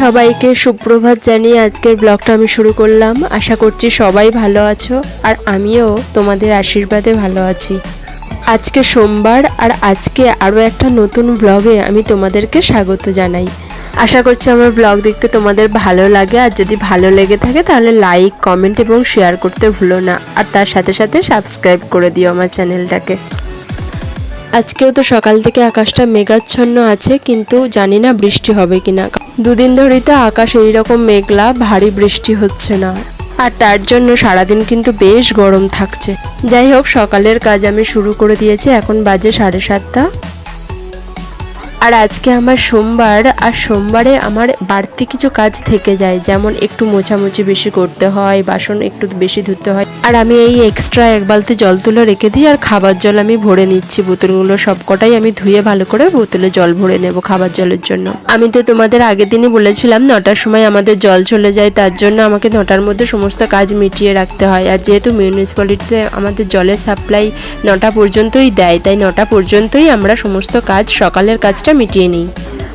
সবাইকে সুপ্রভাত জানিয়ে আজকের ব্লগটা আমি শুরু করলাম। আশা করছি সবাই ভালো আছো আর আমিও তোমাদের আশীর্বাদে ভালো আছি। আজকে সোমবার আর আজকে আরও একটা নতুন ব্লগে আমি তোমাদেরকে স্বাগত জানাই। আশা করছি আমার ব্লগ দেখতে তোমাদের ভালো লাগে। আর যদি ভালো লেগে থাকে তাহলে লাইক কমেন্ট এবং শেয়ার করতে ভুলো না। আর তার সাথে সাথে সাবস্ক্রাইব করে দিও আমার চ্যানেলটাকে আজকেও তো সকাল থেকে আকাশটা মেঘাচ্ছন্ন আছে, কিন্তু জানি না বৃষ্টি হবে কিনা। দুদিন ধরেই তো আকাশ এইরকম মেঘলা, ভারী বৃষ্টি হচ্ছে না। আর তার জন্য সারাদিন কিন্তু বেশ গরম থাকছে। যাই হোক, সকালের কাজ আমি শুরু করে দিয়েছি, এখন বাজে সাড়ে সাতটা। আর আজকে আমার সোমবার, আর সোমবারে আমার বাড়তি কিছু কাজ থেকে যায়, যেমন একটু মোছামুছি বেশি করতে হয়, বাসন একটু বেশি ধুতে হয়। আর আমি এই এক্সট্রা এক বালতি জল তুলে রেখে দিই, আর খাবার জল আমি ভরে নিচ্ছি। বোতলগুলো সবকটাই আমি ধুয়ে ভালো করে বোতলে জল ভরে নেব খাবার জলের জন্য। আমি তো তোমাদের আগের দিনই বলেছিলাম, নটার সময় আমাদের জল চলে যায়, তার জন্য আমাকে নটার মধ্যে সমস্ত কাজ মিটিয়ে রাখতে হয়। আর যেহেতু মিউনিসিপ্যালিটিতে আমাদের জলের সাপ্লাই নটা পর্যন্তই দেয়, তাই নটা পর্যন্তই আমরা সমস্ত কাজ, সকালের কাজটা মিটিয়ে নিই।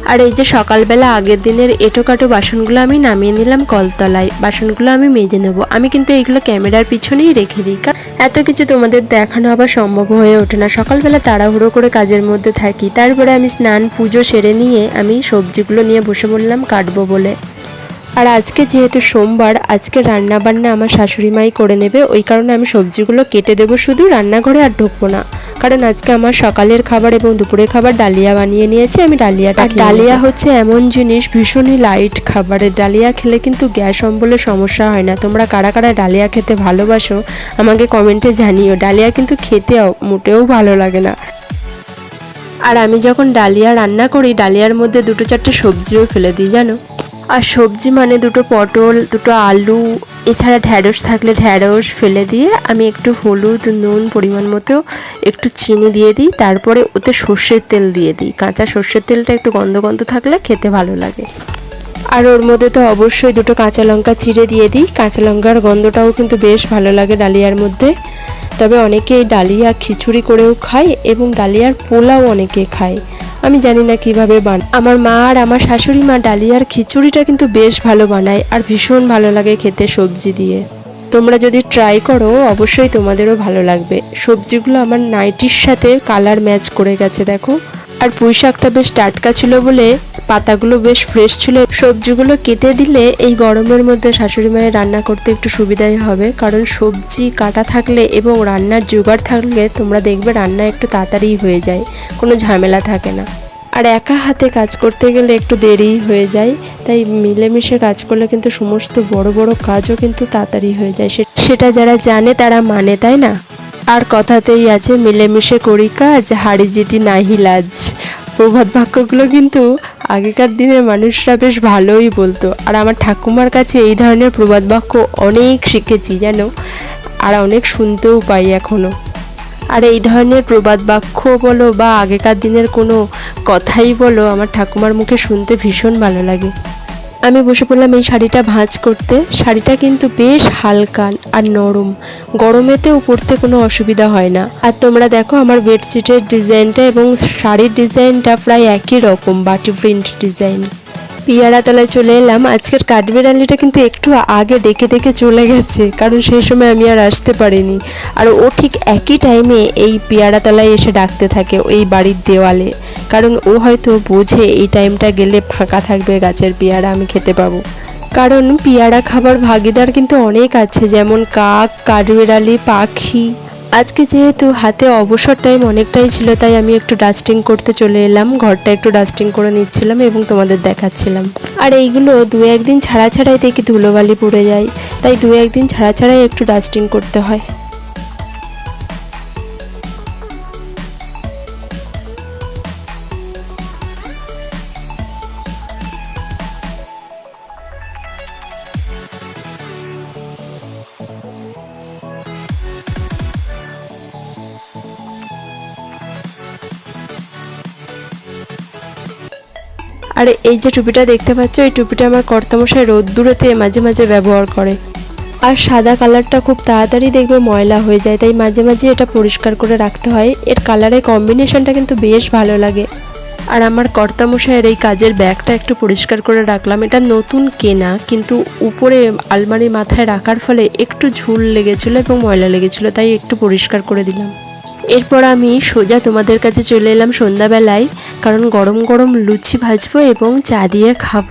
আর এই যে সকালবেলা আগের দিনের এটোকাটো বাসনগুলো আমি নামিয়ে নিলাম কলতলায়। বাসনগুলো আমি মেজে নেব। আমি কিন্তু এইগুলো ক্যামেরার পিছনেই রেখে দিই। এত কিছু তোমাদের দেখানো আবার সম্ভব হয়ে ওঠে না। সকালবেলা তাড়াহুড়ো করে কাজের মধ্যে থাকি। তারপরে আমি স্নান, পুজো সেরে নিয়ে আমি সবজিগুলো নিয়ে বসে বললাম, কাটবো বলে। আর আজকে যেহেতু সোমবার আজকে রান্না বান্না আমার শাশুড়ি মাই করে নেবে ওই কারণে আমি সবজিগুলো কেটে দেবো শুধু রান্নাঘরে আর ঢুকবো না। কারণ আজকে আমার সকালের খাবার এবং দুপুরের খাবার ডালিয়া বানিয়ে নিয়েছি আমি ডালিয়াটা আর ডালিয়া হচ্ছে এমন জিনিস ভীষণই লাইট খাবারের ডালিয়া খেলে কিন্তু গ্যাস অম্বলে সমস্যা হয় না। তোমরা কারা কারা ডালিয়া খেতে ভালোবাসো আমাকে কমেন্টে জানিও। ডালিয়া কিন্তু খেতেও মোটেও ভালো লাগে না। আর আমি যখন ডালিয়া রান্না করি ডালিয়ার মধ্যে দুটো চারটে সবজিও ফেলে দিই জানো? আর সবজি মানে দুটো পটল, দুটো আলু, এছাড়া ঢ্যাঁড়স থাকলে ঢ্যাঁড়স ফেলে দিয়ে আমি একটু হলুদ, নুন পরিমাণ মতো একটু চিনি দিয়ে দিই। তারপরে ওতে সর্ষের তেল দিয়ে দিই। কাঁচা সর্ষের তেলটা একটু গন্ধ গন্ধ থাকলে খেতে ভালো লাগে। আর ওর মধ্যে তো অবশ্যই দুটো কাঁচা লঙ্কা চিড়ে দিয়ে দিই। কাঁচা লঙ্কার গন্ধটাও কিন্তু বেশ ভালো লাগে ডালিয়ার মধ্যে। তবে অনেকে ডালিয়া খিচুড়ি করেও খায় এবং ডালিয়ার পোলাও অনেকে খায়। আমি জানি না কীভাবে বান আমার মা আর আমার শাশুড়ি মা ডালিয়ার খিচুড়িটা কিন্তু বেশ ভালো বানায় আর ভীষণ ভালো লাগে খেতে সবজি দিয়ে। তোমরা যদি ট্রাই করো, অবশ্যই তোমাদেরও ভালো লাগবে। সবজিগুলো আমার নাইটির সাথে কালার ম্যাচ করে গেছে, দেখো। আর পুঁই শাকটা বেশ টাটকা ছিল বলে পাতাগুলো বেশ ফ্রেশ ছিল। সবজিগুলো কেটে দিলে এই গরমের মধ্যে শাশুড়ি মায়ের রান্না করতে একটু সুবিধাই হবে। কারণ সবজি কাটা থাকলে এবং রান্নার জোগাড় থাকলে তোমরা দেখবে রান্না একটু তাড়াতাড়ি হয়ে যায়, কোনো ঝামেলা থাকে না। আর একা হাতে কাজ করতে গেলে একটু দেরি হয়ে যায়, তাই মিলেমিশে কাজ করলে কিন্তু সমস্ত বড় বড় কাজও কিন্তু তাড়াতাড়ি হয়ে যায়। সেটা যারা জানে তারা মানে তাই না? আর কথাতেই আছে, মিলেমিশে করি কাজ, হাড়ি জিটি নাহি লাজ। প্রভাত বাক্যগুলো কিন্তু আগেকার দিনের মানুষরা বেশ ভালোই বলতো। আর আমার ঠাকুমার কাছে এই ধরনের প্রবাদ বাক্য অনেক শিখেছি, জানো? আর অনেক শুনতেও পাই এখনও আর এই ধরনের প্রবাদ বাক্য বলো বা আগেকার দিনের কোনো কথাই বলো, আমার ঠাকুমার মুখে শুনতে ভীষণ ভালো লাগে। আমি বসে পড়লাম এই শাড়িটা ভাঁজ করতে। শাড়িটা কিন্তু বেশ হালকা আর নরম। গরমেতেও পরতে কোনো অসুবিধা হয় না। আর তোমরা দেখো আমার বেডশিটের ডিজাইনটা এবং শাড়ির ডিজাইনটা প্রায় একই রকম, বাটি প্রিন্ট ডিজাইন পিয়ারাতলায় চলে এলাম। আজকের কাঠবিড়ালিটা কিন্তু একটু আগে ডেকে ডেকে চলে গেছে, কারণ সেই সময় আমি আর আসতে পারিনি। আর ও ঠিক একই টাইমে এই পিয়ারাতলায় এসে ডাকতে থাকে ওই বাড়ির দেওয়ালে। কারণ ও হয়তো বোঝে এই টাইমটা গেলে ফাঁকা থাকবে গাছের পেয়ারা, আমি খেতে পাবো। কারণ পেয়ারা খাবার ভাগিদার কিন্তু অনেক আছে, যেমন কাক, কাঠবিড়ালি, পাখি। আজকে যেহেতু হাতে অবসর টাইম অনেকটাই ছিল, তাই আমি একটু ডাস্টিং করতে চলে এলাম। ঘরটা একটু ডাস্টিং করে নিচ্ছিলাম এবং তোমাদের দেখাচ্ছিলাম। আর এইগুলো দু একদিন ছাড়া ছাড়াই দেখি ধুলোবালি পড়ে যায়। তাই দু একদিন ছাড়া ছাড়াই একটু ডাস্টিং করতে হয়। আর, এই যে টুপিটা দেখতে পাচ্ছ, এই টুপিটা আমার কর্তামশাই রোদ্দুরেতে মাঝে মাঝে ব্যবহার করে। আর সাদা কালারটা খুব তাড়াতাড়ি দেখবে ময়লা হয়ে যায়, তাই মাঝে মাঝে এটা পরিষ্কার করে রাখতে হয়। এর কালারের কম্বিনেশনটা কিন্তু বেশ ভালো লাগে। আর আমার কর্তামশাইয়ের এই কাজের ব্যাগটা একটু পরিষ্কার করে রাখলাম। এটা নতুন কেনা, কিন্তু উপরে আলমারির মাথায় রাখার ফলে একটু ঝুল লেগেছিলো এবং ময়লা লেগেছিলো, তাই একটু পরিষ্কার করে দিলাম। এরপর আমি সোজা তোমাদের কাছে চলে এলাম সন্ধ্যাবেলায়, কারণ গরম গরম লুচি ভাজবো এবং চা দিয়ে খাব।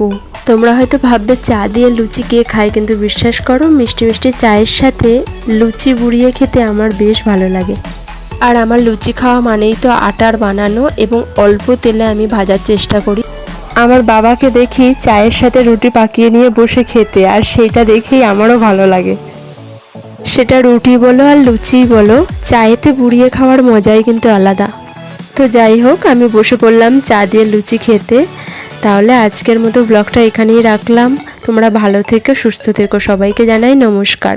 তোমরা হয়তো ভাববে, চা দিয়ে লুচি কে খায়? কিন্তু বিশ্বাস করো, মিষ্টি মিষ্টি চায়ের সাথে লুচি বুড়িয়ে খেতে আমার বেশ ভালো লাগে। আর আমার লুচি খাওয়া মানেই তো আটার বানানো এবং অল্প তেলে আমি ভাজার চেষ্টা করি। আমার বাবাকে দেখি চায়ের সাথে রুটি পাকিয়ে নিয়ে বসে খেতে, আর সেইটা দেখেই আমারও ভালো লাগে। সেটা রুটি বলো আর লুচি বলো, চায়েতে বুড়িয়ে খাওয়ার মজাই কিন্তু আলাদা। তো যাই হোক, আমি বসে পড়লাম চা দিয়ে লুচি খেতে। তাহলে আজকের মতো ব্লগটা এখানেই রাখলাম। তোমরা ভালো থেকো, সুস্থ থেকো, সবাইকে জানাই নমস্কার।